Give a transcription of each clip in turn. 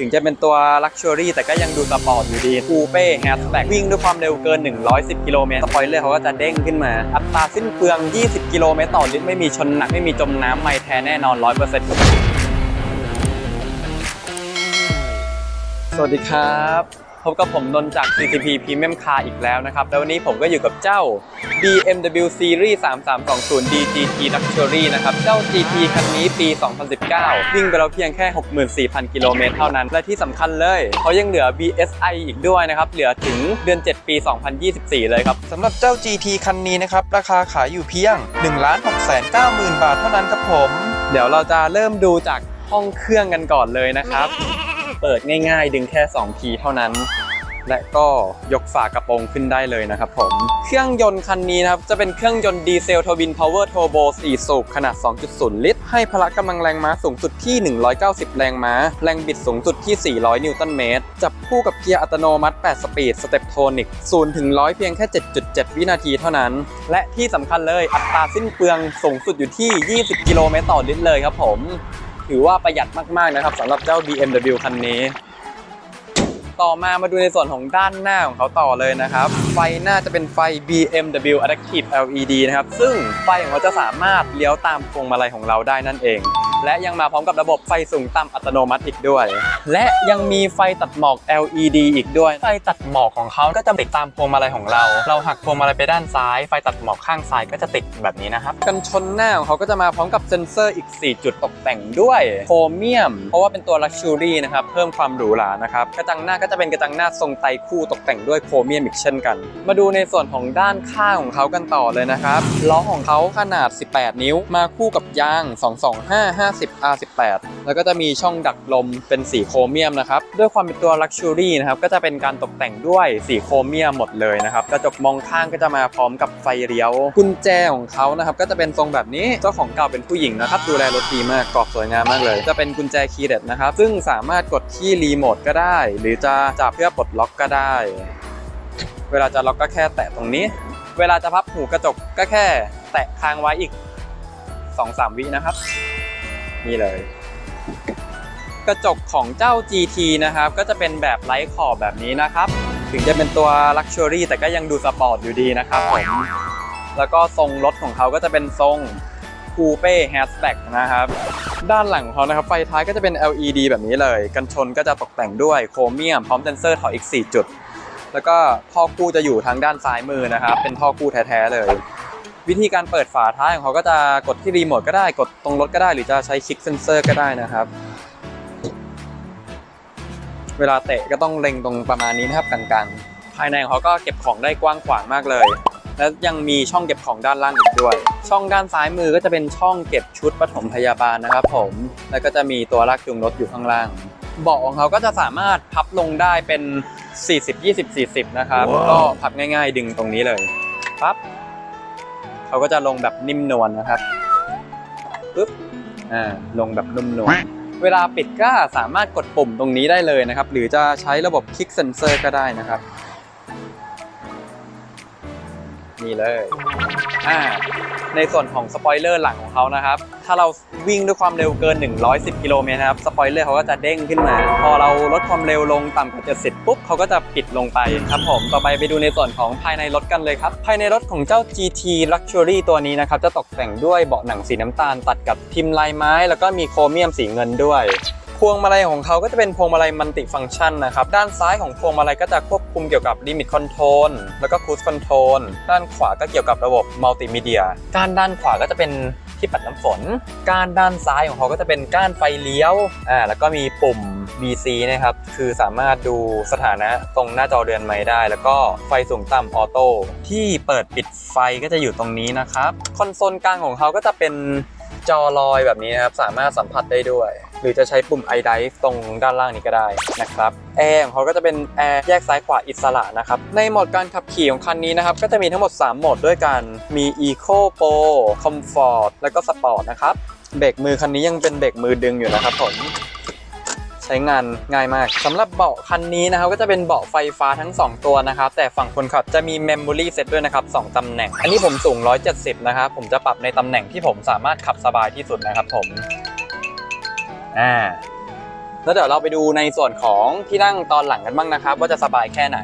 ถึงจะเป็นตัวลักชัวรี่แต่ก็ยังดูสปอร์ตอยู่ดีคูเป้แฮชแบ็กวิ่งด้วยความเร็วเกิน 110 กิโลเมตรสปอยเลอร์เขาก็จะเด้งขึ้นมา อัตราสิ้นเปลือง 20 กิโลเมตรต่อลิตรไม่มีชนหนัก ไม่มีจมน้ำไม่แท้แน่นอน 100%สวัสดีครับ พบกับผมนนท์จาก CCP Premium Car อีกแล้วนะครับ แล้ววันนี้ผมก็อยู่กับเจ้า BMW Series 3320 DGT Luxury นะครับ เจ้า GT คันนี้ปี 2019 วิ่งไปแล้วเพียงแค่ 64,000 กิโลเมตรเท่านั้น และที่สำคัญเลย เขายังเหลือ BSI อีกด้วยนะครับ เหลือถึงเดือน 7 ปี 2024 เลยครับสำหรับเจ้า GT คันนี้นะครับ ราคาขายอยู่เพียง 1 6 9 0 0 0 0บาทเท่านั้นครับผม เดี๋ยวเราจะเริ่มดูจากห้องเครื่องกันก่อนเลยนะครับ เปิดง่ายๆ ดึงแค่2ทีเท่านั้น และก็ยกฝากระโปรงขึ้นได้เลยนะครับผม เครื่องยนต์คันนี้นะครับ จะเป็นเครื่องยนต์ดีเซลทวินพาวเวอร์โทโบ4สูบขนาด 2.0 ลิตร ให้พละกำลังแรงม้าสูงสุดที่ 190 แรงม้า แรงบิดสูงสุดที่ 400 นิวตันเมตร จับคู่กับเกียร์อัตโนมัติ 8 สปีดสเต็ปโทนิก0ถึง100 เพียงแค่ 7.7 วินาทีเท่านั้น และที่สำคัญเลยอัตราสิ้นเปลืองสูงสุดอยู่ที่ 20 กิโลเมตรต่อลิตรเลยครับผม ถือว่าประหยัดมากๆนะครับสำหรับเจ้า BMW คันนี้ ต่อมามาดูในส่วนของด้านหน้าของเขาต่อเลยนะครับ ไฟหน้าจะเป็นไฟ BMW Adaptive LED นะครับ ซึ่งไฟของเขาจะสามารถเลี้ยวตามพวงมาลัยของเราได้นั่นเอง และยังมาพร้อมกับระบบไฟสูงต่ำอัตโนมัติอีกด้วย และยังมีไฟตัดหมอก LED อีกด้วย ไฟตัดหมอกของเขาก็จะติดตามพวงมาลัยของเรา เราหักพวงมาลัยไปด้านซ้าย ไฟตัดหมอกข้างซ้ายก็จะติดแบบนี้นะครับ กันชนหน้าของเขาก็จะมาพร้อมกับเซ็นเซอร์อีก 4 จุดตกแต่งด้วยโครเมียม เพราะว่าเป็นตัว Luxury นะครับ เพิ่มความหรูหรานะครับ กระจังหน้าก็จะเป็นกระจังหน้าทรงไตคู่ตกแต่งด้วยโครเมียมอีกเช่นกัน มาดูในส่วนของด้านข้างของเขากันต่อเลยนะครับ ล้อของเขาขนาด 18 นิ้ว มาคู่กับยาง 225 50 R18 แล้วก็จะมีช่องดักลมเป็นสีโครเมียมนะครับ ด้วยความเป็นตัว Luxury นะครับ ก็จะเป็นการตกแต่งด้วยสีโครเมียมหมดเลยนะครับ กระจกมองข้างก็จะมาพร้อมกับไฟเลี้ยว กุญแจของเขานะครับ ก็จะเป็นทรงแบบนี้ เจ้าของเก่าเป็นผู้หญิงนะครับ ดูแลรถดีมาก กรอบสวยงามมากเลย จะเป็นกุญแจคีย์เลสนะครับ ซึ่งสามารถกดที่รีโมทก็ได้ หรือจะจับเพื่อปลดล็อกก็ได้ เวลาจะล็อกก็แค่แตะตรงนี้ เวลาจะพับหูกระจกก็แค่ แตะค้างไว้อีก2-3วินะครับ นี่เลย กระจกของเจ้า GT นะครับ ก็จะเป็นแบบไร้ขอบแบบนี้นะครับ ถึงจะเป็นตัว Luxury แต่ก็ยังดูสปอร์ตอยู่ดีนะครับผมแล้วก็ทรงรถของเขาก็จะเป็นทรงคูเป้แฮชแบ็กนะครับ ด้านหลังของเขานะครับไฟท้ายก็จะเป็น LED แบบนี้เลย กันชนก็จะตกแต่งด้วยโครเมียม พร้อมเซนเซอร์ถอยอีก 4 จุด แล้วก็ท่อคู่จะอยู่ทางด้านซ้ายมือนะครับ เป็นท่อคู่แท้ๆเลย วิธีการเปิดฝาท้ายของเขาก็จะกดที่รีโมทก็ได้กดตรงรถก็ได้ หรือจะใช้คลิกเซนเซอร์ก็ได้นะครับ เวลาเตะก็ต้องเล็งตรงประมาณนี้นะครับกลางๆ ภายในของเขาก็เก็บของได้กว้างขวางมากเลย และยังมีช่องเก็บของด้านล่างอีกด้วย ช่องด้านซ้ายมือก็จะเป็นช่องเก็บชุดปฐมพยาบาลนะครับผม แล้วก็จะมีตัวลากจูงรถอยู่ข้างล่างเบาะของเขาก็จะสามารถพับลงได้เป็น 40 20 40 นะครับ ก็พับง่าย ๆ ดึงตรงนี้เลยปั๊บ เขาก็จะลงแบบนิ่มนวลนะครับปึ๊บอ่าลงแบบนุ่มนวลเวลาปิดก็สามารถกดปุ่มตรงนี้ได้เลยนะครับ หรือจะใช้ระบบคลิกเซนเซอร์ก็ได้นะครับนี่เลยอ่า ในส่วนของสปอยเลอร์หลังของเขานะครับ ถ้าเราวิ่งด้วยความเร็วเกิน 110 กิโลเมตรนะครับ สปอยเลอร์เขาก็จะเด้งขึ้นมา พอเราลดความเร็วลงต่ำกว่า70ปุ๊บเขาก็จะปิดลงไปครับผม ต่อไปไปดูในส่วนของภายในรถกันเลยครับ ภายในรถของเจ้า GT Luxury ตัวนี้นะครับ จะตกแต่งด้วยเบาะหนังสีน้ำตาลตัดกับพิมพ์ลายไม้ แล้วก็มีโครเมียมสีเงินด้วย วงมาลัยของเขาก็จะเป็นพวงมาลัยมัลติฟังก์ชันนะครับ ด้านซ้ายของพวงมาลัยก็จะควบคุมเกี่ยวกับลิมิตคอนโทรลแล้วก็ค u ู e คอนโทรลด้านขวาก็เกี่ยวกับระบบมัลติมีเดียก้านด้านขวาก็จะเป็นที่ปัดน้ำฝน ก้านด้านซ้ายของเขาก็จะเป็นก้านไฟเลี้ยวอ่าแล้วก็มีปุ่ม BC นะครับ คือสามารถดูสถานะตรงหน้าจอเรือนไม้ได้ แล้วก็ไฟสูงต่ำออโต้ที่เปิดปิดไฟก็จะอยู่ตรงนี้นะครับ คอนโซลกลางของเขาก็จะเป็น จอลอยแบบนี้นะครับ สามารถสัมผัสได้ด้วย หรือจะใช้ปุ่ม i d i v e ตรงด้านล่างนี้ก็ได้นะครับแอร์ของเขาก็จะเป็นแอร์แยกซ้ายขวาอิสระนะครับ ในโหมดการขับขี่ของคันนี้นะครับ ก็จะมีทั้งหมด 3 โหมดด้วยกัน มี Eco Pro Comfort แล้วก็ Sport นะครับเบรกมือคันนี้ยังเป็นเบรกมือดึงอยู่นะครับผม ใช้งานง่ายมากสำหรับเบาะคันนี้นะครับก็จะเป็นเบาะไฟฟ้าทั้ง 2 ตัวนะครับ แต่ฝั่งคนขับจะมีเมมโมรี่เซตด้วยนะครับ2ตำแหน่ง อันนี้ผมสูง 170 นะครับ ผมจะปรับในตำแหน่งที่ผมสามารถขับสบายที่สุดนะครับผมอ่าแล้วเดี๋ยวเราไปดูในส่วนของที่นั่งตอนหลังกันบ้างนะครับ ว่าจะสบายแค่ไหน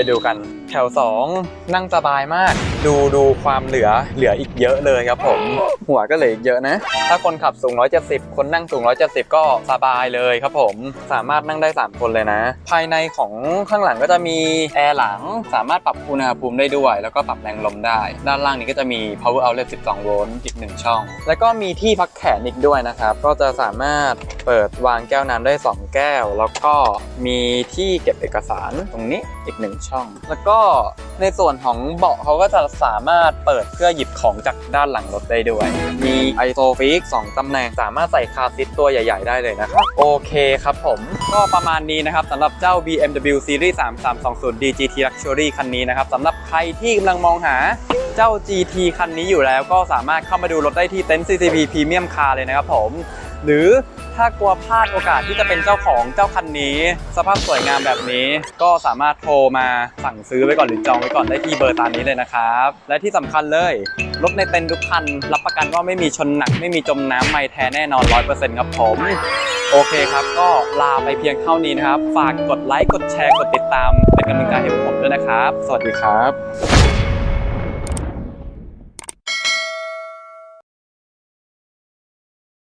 ไปดูกัน แถว 2 นั่งสบายมาก ดูดูความเหลือเหลืออีกเยอะเลยครับผม หัวก็เหลืออีกเยอะนะ ถ้าคนขับสูง 170 คนนั่งสูง 170 ก็สบายเลยครับผม สามารถนั่งได้ 3 คนเลยนะ ภายในของข้างหลังก็จะมีแอร์หลัง สามารถปรับอุณหภูมิได้ด้วย แล้วก็ปรับแรงลมได้ ด้านล่างนี้ก็จะมี power outlet 12 โวลต์อีก 1 ช่อง แล้วก็มีที่พักแขนอีกด้วยนะครับ ก็จะสามารถ เปิดวางแก้วน้ำได้ 2 แก้ว แล้วก็มีที่เก็บเอกสารตรงนี้อีก1ช่อง แล้วก็ในส่วนของเบาะเขาก็จะสามารถเปิดเพื่อหยิบของจากด้านหลังรถได้ด้วย มีไอโซฟิก2ตำแหน่งสามารถใส่คาร์ซิทตัวใหญ่ ๆ ได้เลยนะครับ โอเคครับผมก็ประมาณนี้นะครับสำหรับเจ้า BMW Series 3320 DGT Luxury คันนี้นะครับสำหรับใครที่กำลังมองหาเจ้า GT คันนี้อยู่แล้วก็สามารถเข้ามาดูรถได้ที่เต็นท์ CCP Premium Car เลยนะครับผม หรือ ถ้ากลัวพลาดโอกาสที่จะเป็นเจ้าของเจ้าคันนี้ สภาพสวยงามแบบนี้ ก็สามารถโทรมาสั่งซื้อไว้ก่อนหรือจองไว้ก่อนได้ที่เบอร์ตามนี้เลยนะครับ และที่สำคัญเลยรถในเต็นท์ทุกคัน รับประกันว่าไม่มีชนหนัก ไม่มีจมน้ำไม่แท้แน่นอน 100%ครับผม โอเคครับ ก็ลาไปเพียงเท่านี้นะครับ ฝากกดไลค์ กดแชร์ กดติดตาม เป็นกำลังใจให้ผมด้วยนะครับ สวัสดีครับ